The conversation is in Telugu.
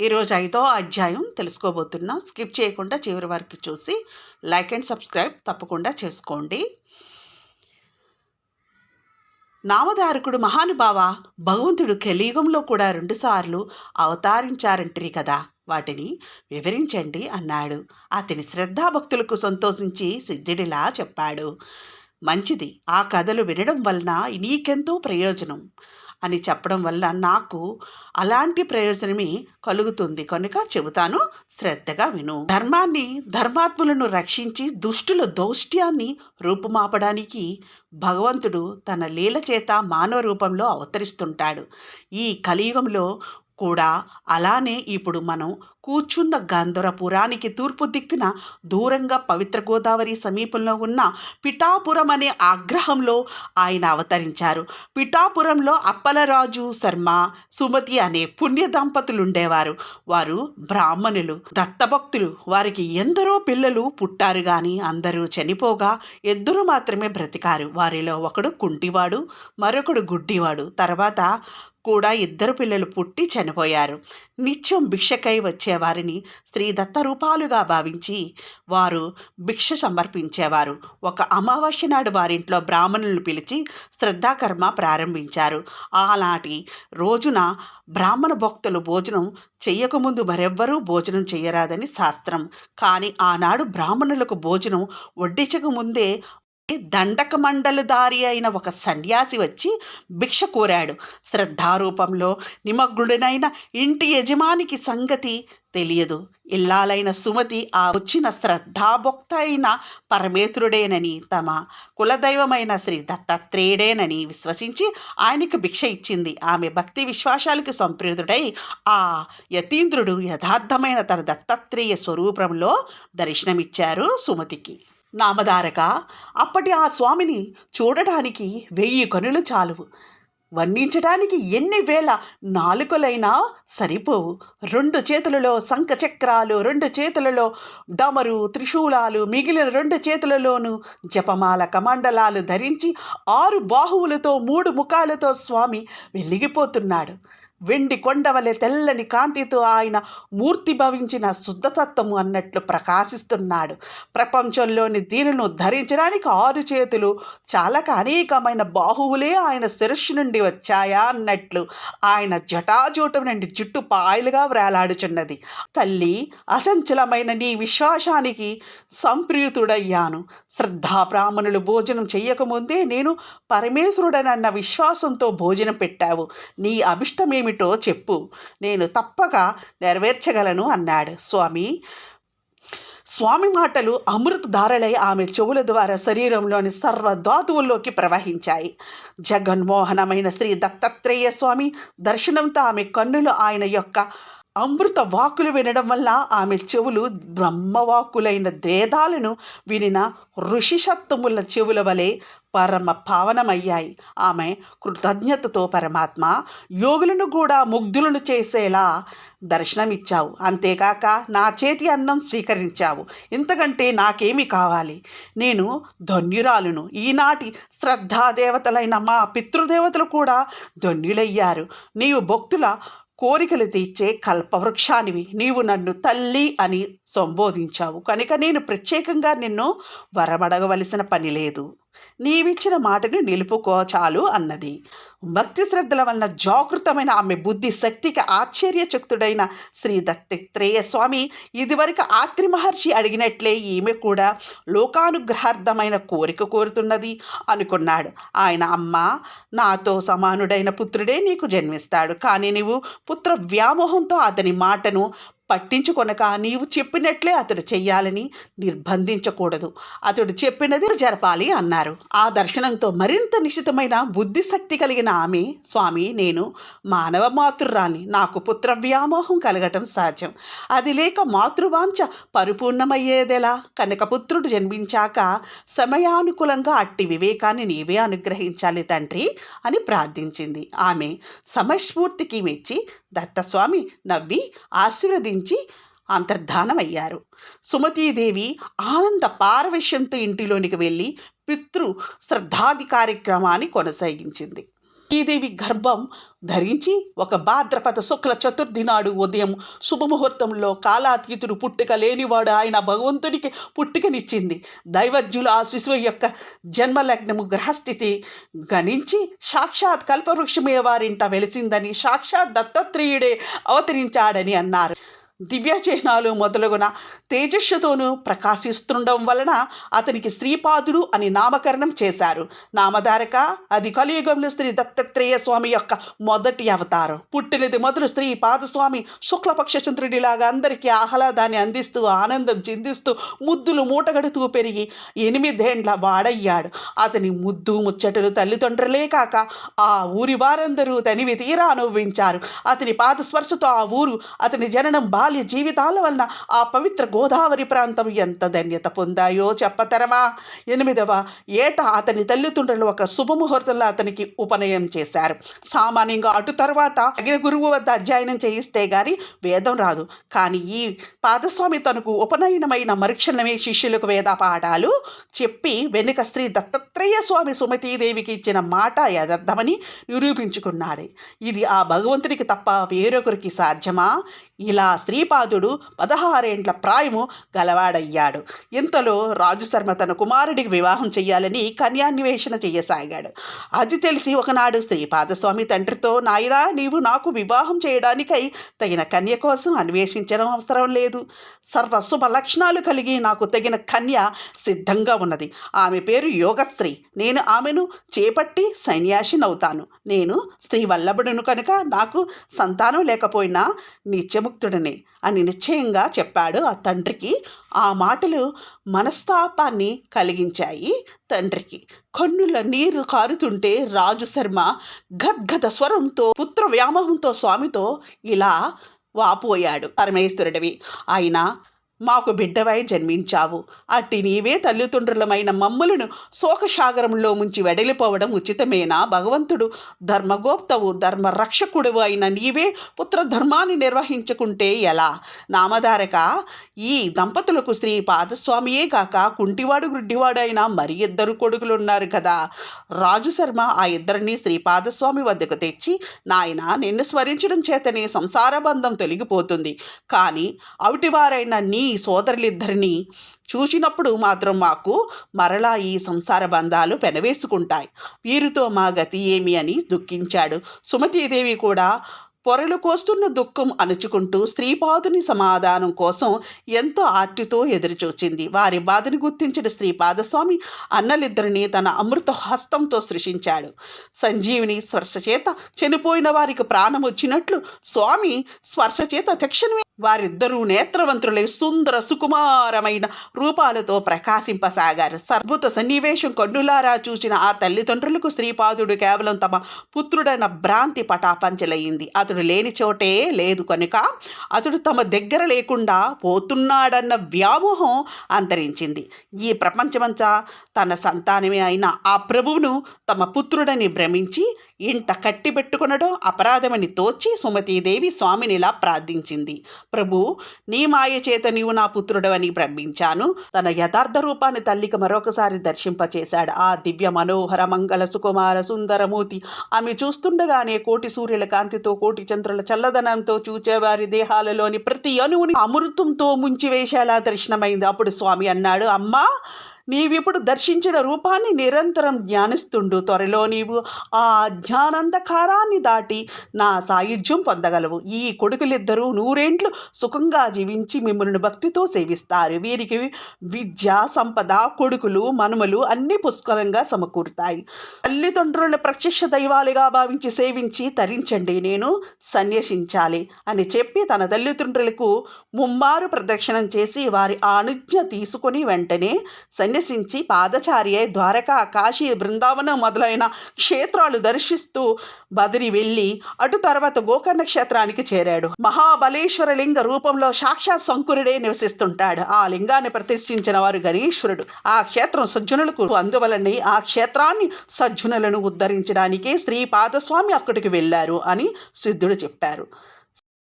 ఈరోజు ఐదో అధ్యాయం తెలుసుకోబోతున్నాం. స్కిప్ చేయకుండా చివరి వరకు చూసి లైక్ అండ్ సబ్స్క్రైబ్ తప్పకుండా చేసుకోండి. నామధారకుడు మహానుభావ భగవంతుడు కలియుగంలో కూడా రెండుసార్లు అవతారించారంటరి కదా. వాటిని వివరించండి అన్నాడు. అతని శ్రద్ధాభక్తులకు సంతోషించి సిద్ధుడిలా చెప్పాడు. మంచిది. ఆ కథలు వినడం వలన నీకెంతో ప్రయోజనం. అని చెప్పడం వల్ల నాకు అలాంటి ప్రయోజనమే కలుగుతుంది. కనుక చెబుతాను శ్రద్ధగా విను. ధర్మాన్ని ధర్మాత్ములను రక్షించి దుష్టుల దౌష్ట్యాన్ని రూపుమాపడానికి భగవంతుడు తన లీల చేత మానవ రూపంలో అవతరిస్తుంటాడు. ఈ కలియుగంలో కూడా అలానే ఇప్పుడు మనం కూర్చున్న గంధరపురానికి తూర్పు దిక్కున దూరంగా పవిత్ర గోదావరి సమీపంలో ఉన్న పిఠాపురం అనే ఆగ్రహంలో ఆయన అవతరించారు. పిఠాపురంలో అప్పలరాజు శర్మ సుమతి అనే పుణ్య దంపతులు ఉండేవారు వారు బ్రాహ్మణులు దత్తభక్తులు. వారికి ఎందరో పిల్లలు పుట్టారు కానీ అందరూ చనిపోగా ఇద్దరు మాత్రమే బ్రతికారు. వారిలో ఒకడు కుంటివాడు మరొకడు గుడ్డివాడు. తర్వాత కూడా ఇద్దరు పిల్లలు పుట్టి చనిపోయారు. నిత్యం భిక్షకై వచ్చేవారిని స్త్రీ దత్తరూపాలుగా భావించి వారు భిక్ష సమర్పించేవారు. ఒక అమావాస్య నాడు వారింట్లో బ్రాహ్మణులను పిలిచి శ్రద్ధాకర్మ ప్రారంభించారు. ఆనాటి రోజున బ్రాహ్మణ భక్తులు భోజనం చెయ్యకముందు మరెవ్వరూ భోజనం చెయ్యరాదని శాస్త్రం. కానీ ఆనాడు బ్రాహ్మణులకు భోజనం వడ్డించకముందే దండక మండలదారి అయిన ఒక సన్యాసి వచ్చి భిక్ష కోరాడు. శ్రద్ధారూపంలో నిమగ్నుడినైన ఇంటి యజమానికి సంగతి తెలియదు. ఇల్లాలైన సుమతి ఆ వచ్చిన శ్రద్ధాభక్త అయిన పరమేశ్వరుడేనని తమ కులదైవమైన శ్రీ దత్తాత్రేయుడేనని విశ్వసించి ఆయనకు భిక్ష ఇచ్చింది. ఆమె భక్తి విశ్వాసాలకు సంప్రీతుడై ఆ యతీంద్రుడు యథార్థమైన తన దత్తాత్రేయ స్వరూపంలో దర్శనమిచ్చారు సుమతికి. నామధారక అప్పటి ఆ స్వామిని చూడటానికి వెయ్యి కనులు చాలువు. వర్ణించడానికి ఎన్ని వేల నాలుకలైనా సరిపోవు. రెండు చేతులలో శంఖ చక్రాలు రెండు చేతులలో డమరు త్రిశూలాలు మిగిలిన రెండు చేతులలోనూ జపమాల కమండలాలు ధరించి ఆరు బాహువులతో మూడు ముఖాలతో స్వామి వెలిగిపోతున్నాడు. వెండి కొండవలె తెల్లని కాంతితో ఆయన మూర్తి భవించిన శుద్ధతత్వము అన్నట్లు ప్రకాశిస్తున్నాడు. ప్రపంచంలోని దీనిను ధరించడానికి ఆరు చేతులు చాలక అనేకమైన బాహువులే ఆయన శిరస్సు నుండి వచ్చాయా అన్నట్లు ఆయన జటాజూటం నుండి జుట్టు పాయలుగా వ్రేలాడుచున్నది. తల్లి అచంచలమైన నీ విశ్వాసానికి సంప్రీతుడయ్యాను. శ్రద్ధా బ్రాహ్మణులు భోజనం చెయ్యకముందే నేను పరమేశ్వరుడనన్న విశ్వాసంతో భోజనం పెట్టావు. నీ అభిష్టమేమి ఏమిటో చెప్పు. నేను తప్పక నెరవేర్చగలను అన్నాడు స్వామి. స్వామి మాటలు అమృతధారలై ఆమె చెవుల ద్వారా శరీరంలోని సర్వ ధాతువుల్లోకి ప్రవహించాయి. జగన్మోహనమైన శ్రీ దత్తాత్రేయ స్వామి దర్శనంతో ఆమె కన్నులు ఆయన యొక్క అమృత వాక్కులు వినడం వల్ల ఆమె చెవులు బ్రహ్మవాకులైన దేదాలను వినిన ఋషిషత్వముల చెవుల వలె పరమ పావనమయ్యాయి. ఆమె కృతజ్ఞతతో పరమాత్మ యోగులను కూడా ముగ్ధులను చేసేలా దర్శనమిచ్చావు. అంతేకాక నా చేతి అన్నం స్వీకరించావు. ఇంతకంటే నాకేమి కావాలి? నేను ధన్యురాలును. ఈనాటి శ్రద్ధాదేవతలైన మా పితృదేవతలు కూడా ధన్యులయ్యారు. నీవు భక్తుల కోరికలు తీర్చే కల్పవృక్షానివి. నీవు నన్ను తల్లి అని సంబోధించావు. కనుక నేను ప్రత్యేకంగా నిన్ను వరమడగవలసిన పని లేదు. నీవిచ్చిన మాటను నిలుపుకో చాలు అన్నది. భక్తి శ్రద్ధల వలన జాగృతమైన ఆమె బుద్ధి శక్తికి ఆశ్చర్యచక్తుడైన శ్రీ దత్తాత్రేయ స్వామి ఇదివరకు ఆత్రి మహర్షి అడిగినట్లే ఈమె కూడా లోకానుగ్రహార్థమైన కోరిక కోరుతున్నది అనుకున్నాడు. ఆయన అమ్మ నాతో సమానుడైన పుత్రుడే నీకు జన్మిస్తాడు. కానీ నీవు పుత్ర వ్యామోహంతో అతని మాటను పట్టించుకొనక నీవు చెప్పినట్లే అతడు చెయ్యాలని నిర్బంధించకూడదు. అతడు చెప్పినది జరపాలి అన్నారు. ఆ దర్శనంతో మరింత నిశితమైన బుద్ధిశక్తి కలిగిన ఆమె స్వామి నేను మానవ మాతృరాల్ని నాకు పుత్ర వ్యామోహం కలగటం సాధ్యం. అది లేక మాతృవాంఛ పరిపూర్ణమయ్యేదెలా? కనుక పుత్రుడు జన్మించాక సమయానుకూలంగా అట్టి వివేకాన్ని నీవే అనుగ్రహించాలి తండ్రి అని ప్రార్థించింది. ఆమె సమస్ఫూర్తికి మెచ్చి దత్తస్వామి నవ్వి ఆశీర్వదించి అంతర్ధానమయ్యారు. సుమతీదేవి ఆనంద పారవశ్యంతో ఇంటిలోనికి వెళ్ళి పితృ శ్రద్ధాది కార్యక్రమాన్ని కొనసాగించింది. శ్రీదేవి గర్భం ధరించి ఒక భాద్రపద శుక్ల చతుర్థి నాడు ఉదయం శుభముహూర్తంలో కాలాతీతుడు పుట్టుక లేనివాడు ఆయన భగవంతునికి పుట్టుకనిచ్చింది. దైవజ్ఞులు ఆ శిశువు యొక్క జన్మలగ్నము గ్రహస్థితి గణించి సాక్షాత్ కల్పవృక్షమే వారింట వెలిసిందని సాక్షాత్ దత్తాత్రేయుడే అవతరించాడని అన్నారు. దివ్య చిహ్నాలు మొదలగున తేజస్సుతోనూ ప్రకాశిస్తుండడం వలన అతనికి శ్రీపాదుడు అని నామకరణం చేశారు. నామధారక అది కలియుగంలో శ్రీ దత్తాత్రేయ స్వామి యొక్క మొదటి అవతారం. పుట్టినది మొదలు శ్రీ పాదస్వామి శుక్లపక్ష చంద్రుడిలాగా అందరికీ ఆహ్లాదాన్ని అందిస్తూ ఆనందం చిందిస్తూ ముద్దులు మూటగడుతూ పెరిగి ఎనిమిదేండ్ల వాడయ్యాడు. అతని ముద్దు ముచ్చటలు తల్లిదండ్రులే కాక ఆ ఊరి వారందరూ తనివి తీరా అనుభవించారు. అతని పాదస్పర్శతో ఆ ఊరు అతని జననం బాల్య జీవితాల వలన ఆ పవిత్ర గోదావరి ప్రాంతం ఎంత ధన్యత పొందాయో చెప్పతరమా? ఎనిమిదవ ఏట అతని తల్లిదండ్రులు ఒక శుభముహూర్తంలో అతనికి ఉపనయం చేశారు. సామాన్యంగా అటు తర్వాత తగిన గురువు వద్ద అధ్యయనం చేయిస్తే గాని వేదం రాదు. కానీ ఈ పాదస్వామి తనకు ఉపనయనమైన మరుక్షణమే శిష్యులకు వేద పాఠాలు చెప్పి వెనుక శ్రీ దత్తాత్రేయ స్వామి సుమతీదేవికి ఇచ్చిన మాట యథార్థమని నిరూపించుకున్నాడు. ఇది ఆ భగవంతునికి తప్ప వేరొకరికి సాధ్యమా? ఇలా శ్రీపాదుడు పదహారేండ్ల ప్రాయము గలవాడయ్యాడు. ఇంతలో రాజు శర్మ తన కుమారుడికి వివాహం చెయ్యాలని కన్యాన్వేషణ చెయ్యసాగాడు. అది తెలిసి ఒకనాడు శ్రీపాదస్వామి తండ్రితో నాయనా నీవు నాకు వివాహం చేయడానికై తగిన కన్య కోసం అన్వేషించడం అవసరం లేదు. సర్వశుభ లక్షణాలు కలిగి నాకు తగిన కన్య సిద్ధంగా ఉన్నది. ఆమె పేరు యోగశ్రీ. నేను ఆమెను చేపట్టి సన్యాసినవుతాను. నేను శ్రీ వల్లభుడును కనుక నాకు సంతానం లేకపోయినా నిత్యము నిత్యముక్తుడనే అని నిశ్చయంగా చెప్పాడు ఆ తండ్రికి. ఆ మాటలు మనస్తాపాన్ని కలిగించాయి తండ్రికి. కన్నుల నీరు కారుతుంటే రాజు శర్మ గద్గద స్వరంతో పుత్ర వ్యామోహంతో స్వామితో ఇలా వాపోయాడు. పరమేశ్వరుడివి. ఆయన మాకు బిడ్డవై జన్మించావు. అట్టి నీవే తల్లిదండ్రులమైన మమ్ములను శోకసాగరంలో ముంచి వెడలిపోవడం ఉచితమేనా భగవంతుడు? ధర్మగోప్తవు ధర్మరక్షకుడు అయిన నీవే పుత్రధర్మాన్ని నిర్వహించుకుంటే ఎలా? నామధారక ఈ దంపతులకు శ్రీ పాదస్వామియే కాక కుంటివాడు గుడ్డివాడు అయిన మరి ఇద్దరు కొడుకులు ఉన్నారు కదా. రాజు శర్మ ఆ ఇద్దరిని శ్రీ పాదస్వామి వద్దకు తెచ్చి నాయన నిన్ను స్మరించడం చేతనే సంసార బంధం తొలగిపోతుంది. కానీ అవిటివారైన నీ సోదరులిద్దరిని చూసినప్పుడు మాత్రం మాకు మరలా ఈ సంసార బంధాలు పెనవేసుకుంటాయి. వీరితో మా గతి ఏమి అని దుఃఖించాడు. సుమతీదేవి కూడా పొరలు కోస్తున్న దుఃఖం అణుచుకుంటూ శ్రీపాదుని సమాధానం కోసం ఎంతో ఆర్తితో ఎదురుచూచింది. వారి బాధను గుర్తించిన శ్రీపాదస్వామి అన్నలిద్దరిని తన అమృత హస్తంతో సృష్టించాడు సంజీవిని స్పర్శచేత చనిపోయిన వారికి ప్రాణం వచ్చినట్లు స్వామి స్పర్శచేత తక్షణమే వారిద్దరూ నేత్రవంతులై సుందర సుకుమారమైన రూపాలతో ప్రకాశింపసాగారు. సర్భుత సన్నివేశం కన్నులారా చూసిన ఆ తల్లిదండ్రులకు శ్రీపాదుడు కేవలం తమ పుత్రుడైన భ్రాంతి పటాపంచలయ్యింది. అతడు లేని చోటే లేదు కనుక అతడు తమ దగ్గర లేకుండా పోతున్నాడన్న వ్యామోహం అంతరించింది. ఈ ప్రపంచమంతా తన సంతానమే అయిన ఆ ప్రభువును తమ పుత్రుడని భ్రమించి ఇంట కట్టిబెట్టుకునడం అపరాధమని తోచి సుమతీదేవి స్వామినిలా ప్రార్థించింది. ప్రభు నీ మాయ చేత నీవు నా పుత్రుడవని భ్రమించాను. తన యథార్థ రూపాన్ని తల్లికి మరొకసారి దర్శింపచేశాడు. ఆ దివ్య మనోహర మంగళ సుకుమార సుందరమూర్తి ఆమె చూస్తుండగానే కోటి సూర్యుల కాంతితో కోటి చంద్రుల చల్లదనంతో చూచేవారి దేహాలలోని ప్రతి అణువుని అమృతంతో ముంచివేసేలా దర్శనమైంది. అప్పుడు స్వామి అన్నాడు అమ్మా నీవిప్పుడు దర్శించిన రూపాన్ని నిరంతరం ధ్యానిస్తుండు. త్వరలో నీవు ఆ జ్ఞానంధకారాన్ని దాటి నా సాయుధ్యం పొందగలవు. ఈ కొడుకులిద్దరూ నూరేండ్లు సుఖంగా జీవించి మిమ్మల్ని భక్తితో సేవిస్తారు. వీరికి విద్య సంపద కొడుకులు మనుమలు అన్ని పుష్కలంగా సమకూరుతాయి. తల్లిదండ్రుల ప్రత్యక్ష దైవాలుగా భావించి సేవించి తరించండి. నేను సన్యసించాలి అని చెప్పి తన తల్లిదండ్రులకు ముమ్మారు ప్రదక్షిణం చేసి వారి ఆనుజ్ఞ తీసుకొని వెంటనే సన్యసించి పాదచారి అయి ద్వారకా కాశీ బృందావనం మొదలైన క్షేత్రాలు దర్శిస్తూ బదిరి వెళ్ళి అటు తర్వాత గోకర్ణ క్షేత్రానికి చేరాడు. మహాబలేశ్వర లింగ రూపంలో సాక్షాత్ శంకురుడే నివసిస్తుంటాడు. ఆ లింగాన్ని ప్రతిష్ఠించిన వారు గణేశ్వరుడు. ఆ క్షేత్రం సజ్జనులకు అందువలనే ఆ క్షేత్రాన్ని సజ్జనులను ఉద్ధరించడానికే శ్రీ పాదస్వామి అక్కడికి వెళ్ళారు అని సిద్ధుడు చెప్పారు.